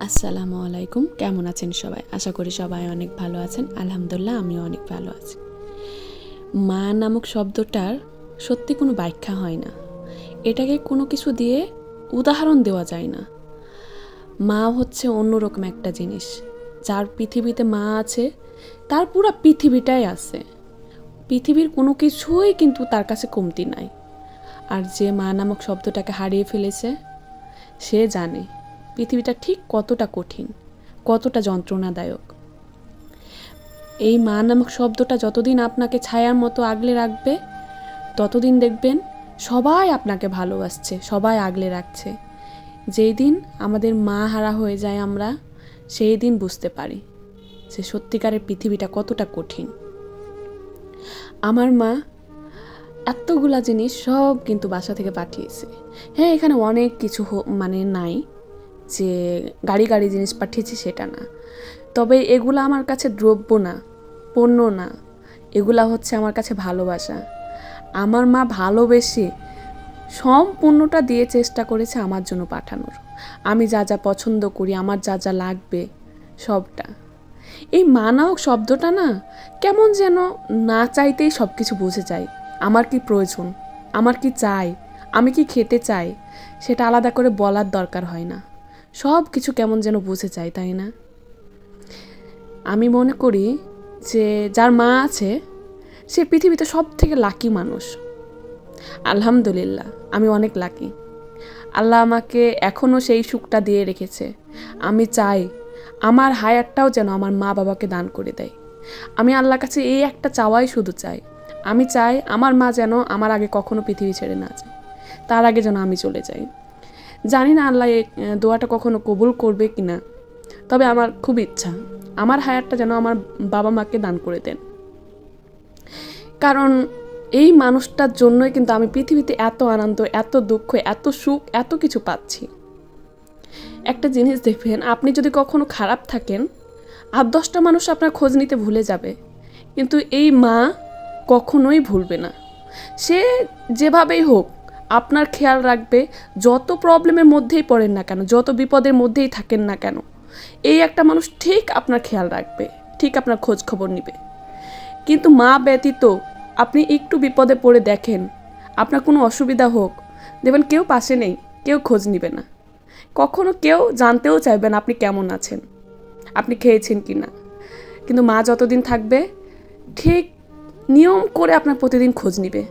আসসালামু আলাইকুম। কেমন আছেন সবাই? আশা করি সবাই অনেক ভালো আছেন। আলহামদুলিল্লাহ, আমিও অনেক ভালো আছি। মা নামক শব্দটার সত্যি কোনো ব্যাখ্যা হয় না। এটাকে কোনো কিছু দিয়ে উদাহরণ দেওয়া যায় না। মা হচ্ছে অন্যরকম একটা জিনিস। যার পৃথিবীতে মা আছে, তার পুরো পৃথিবীটাই আছে। পৃথিবীর কোনো কিছুই কিন্তু তার কাছে কমতি নাই। আর যে মা নামক শব্দটাকে হারিয়ে ফেলেছে, সে জানে। পৃথিবীটা ঠিক কতটা কঠিন, কতটা যন্ত্রণাদায়ক। এই মা নামক শব্দটা যতদিন আপনাকে ছায়ার মতো আগলে রাখবে, ততদিন দেখবেন সবাই আপনাকে ভালোবাসছে, সবাই আগলে রাখছে। যেই দিন আমাদের মা হারা হয়ে যায় আমরা, সেই দিন বুঝতে পারি যে সত্যিকারের পৃথিবীটা কতটা কঠিন। আমার মা এতগুলা জিনিস সব কিন্তু বাসা থেকে পাঠিয়েছে। হ্যাঁ এখানে অনেক কিছু মানে নাই। যে গাড়ি গাড়ি জিনিস পাঠিয়েছি সেটা না। তবে এগুলো আমার কাছে দ্রব্য না, পণ্য না। এগুলা হচ্ছে আমার কাছে ভালোবাসা। আমার মা ভালোবেসে সম্পূর্ণটা দিয়ে চেষ্টা করেছে আমার জন্য পাঠানোর। আমি যা যা পছন্দ করি, আমার যা যা লাগবে, সবটা। এই মানাওক শব্দটা না, কেমন যেন না চাইতেই সব কিছু বুঝে যায়। আমার কি প্রয়োজন? আমার কি চাই? আমি কি খেতে চাই? সেটা আলাদা করে বলার দরকার হয় না। সব কিছু কেমন যেন বুঝে যায়, তাই না? আমি মনে করি যে যার মা আছে, সে পৃথিবীতে সব থেকে লাকি মানুষ। আলহামদুলিল্লাহ, আমি অনেক লাকি আল্লাহ আমাকে এখনও সেই সুখটা দিয়ে রেখেছে। আমি চাই আমার হায়ারটাও যেন আমার মা বাবাকে দান করে দেয়। আমি আল্লাহর কাছে এই একটা চাওয়াই শুধু চাই। আমি চাই আমার মা যেন আমার আগে কখনো পৃথিবী ছেড়ে না যায়। তার আগে যেন আমি চলে যাই। জানি না আল্লাহ এই দোয়াটা কখনো কবুল করবে কি না। তবে আমার খুব ইচ্ছা, আমার হায়ারটা যেন আমার বাবা মাকে দান করে দেন। কারণ এই মানুষটার জন্যই কিন্তু আমি পৃথিবীতে এত আনন্দ, এত দুঃখ, এত সুখ, এত কিছু পাচ্ছি। একটা জিনিস দেখবেন, আপনি যদি কখনো খারাপ থাকেন, আর দশটা মানুষ আপনার খোঁজ নিতে ভুলে যাবে, কিন্তু এই মা কখনোই ভুলবে না। সে যেভাবেই হোক আপনার খেয়াল রাখবে, যত প্রবলেমের মধ্যেই পড়েন না কেন, যত বিপদের মধ্যেই থাকেন না কেন, এই একটা মানুষ ঠিক আপনার খেয়াল রাখবে, ঠিক আপনার খোঁজ খবর নিবে। কিন্তু মা ব্যতীত আপনি একটু বিপদে পড়ে দেখেন, আপনার কোনো অসুবিধা হোক, দেখবেন কেউ পাশে নেই, কেউ খোঁজ নিবে না। কখনো কেউ জানতেও চাইবে না আপনি কেমন আছেন, আপনি খেয়েছেন কি না কিন্তু মা যতদিন থাকবে, ঠিক নিয়ম করে আপনার প্রতিদিন খোঁজ নিবে।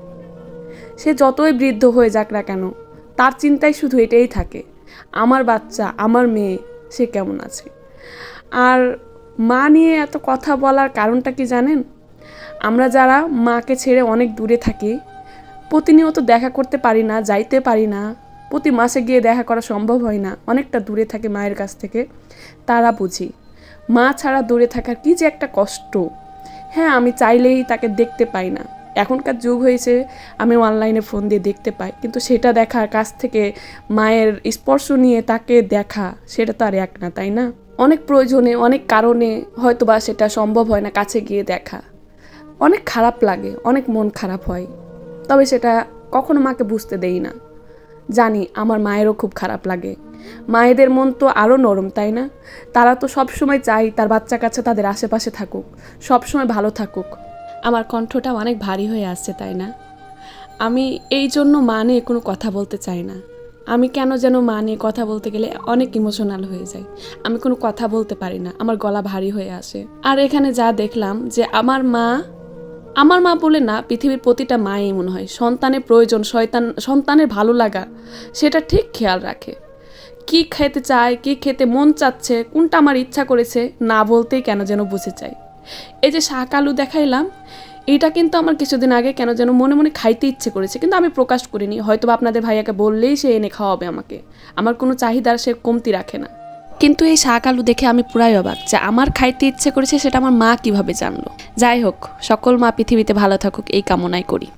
সে যতই বৃদ্ধ হয়ে যাক না কেন, তার চিন্তায় শুধু এটাই থাকে, আমার বাচ্চা, আমার মেয়ে, সে কেমন আছে? আর মা নিয়ে এত কথা বলার কারণটা কি জানেন? আমরা যারা মাকে ছেড়ে অনেক দূরে থাকি, প্রতিনিয়ত দেখা করতে পারি না, যাইতে পারি না, প্রতি মাসে গিয়ে দেখা করা সম্ভব হয় না, অনেকটা দূরে থাকে মায়ের কাছ থেকে, তারা বুঝি, মা ছাড়া দূরে থাকার কি যে একটা কষ্ট। হ্যাঁ আমি চাইলেই তাকে দেখতে পাই না এখনকার যুগ হয়েছে, আমি অনলাইনে ফোন দিয়ে দেখতে পাই। কিন্তু সেটা দেখার কাছ থেকে মায়ের স্পর্শ নিয়ে তাকে দেখা, সেটা তো আর এক না, তাই না? অনেক প্রয়োজনে, অনেক কারণে হয়তো বা সেটা সম্ভব হয় না কাছে গিয়ে দেখা। অনেক খারাপ লাগে, অনেক মন খারাপ হয়। তবে সেটা কখনো মাকে বুঝতে দেই না। জানি আমার মায়েরও খুব খারাপ লাগে। মায়েদের মন তো আরও নরম, তাই না? তারা তো সব সময় চাই তার বাচ্চা কাছে তাদের আশেপাশে থাকুক সব সময় ভালো থাকুক। আমার কণ্ঠটা অনেক ভারী হয়ে আসছে, তাই না? আমি এই জন্য মা নিয়ে কোনো কথা বলতে চাই না। আমি কেন যেন মা নিয়ে কথা বলতে গেলে অনেক ইমোশনাল হয়ে যাই। আমি কোনো কথা বলতে পারি না, আমার গলা ভারী হয়ে আসে। আর এখানে যা দেখলাম যে আমার মা আমার মা বলে না, পৃথিবীর প্রতিটা মাই মনে হয়। সন্তানের প্রয়োজন, শয়তান, সন্তানের ভালো লাগা, সেটা ঠিক খেয়াল রাখে। কি খেতে চায়, কি খেতে মন চাচ্ছে, কোনটা আমার ইচ্ছা করেছে, না বলতেই কেন যেন বুঝে চাই এই যে শাক আলু দেখাইলাম, এটা কিন্তু আমার কিছুদিন আগে কেন যেন মনে মনে খাইতে ইচ্ছে করেছে, কিন্তু আমি প্রকাশ করিনি। হয়তো আপনাদের ভাইয়াকে বললেই সে এনে খাওয়াবে আমাকে। আমার কোনো চাহিদার সে কমতি রাখে না। কিন্তু এই শাক আলু দেখে আমি পুরাই অবাক যে আমার খাইতে ইচ্ছে করেছে সেটা আমার মা কীভাবে জানলো। যাই হোক, সকল মা পৃথিবীতে ভালো থাকুক, এই কামনাই করি।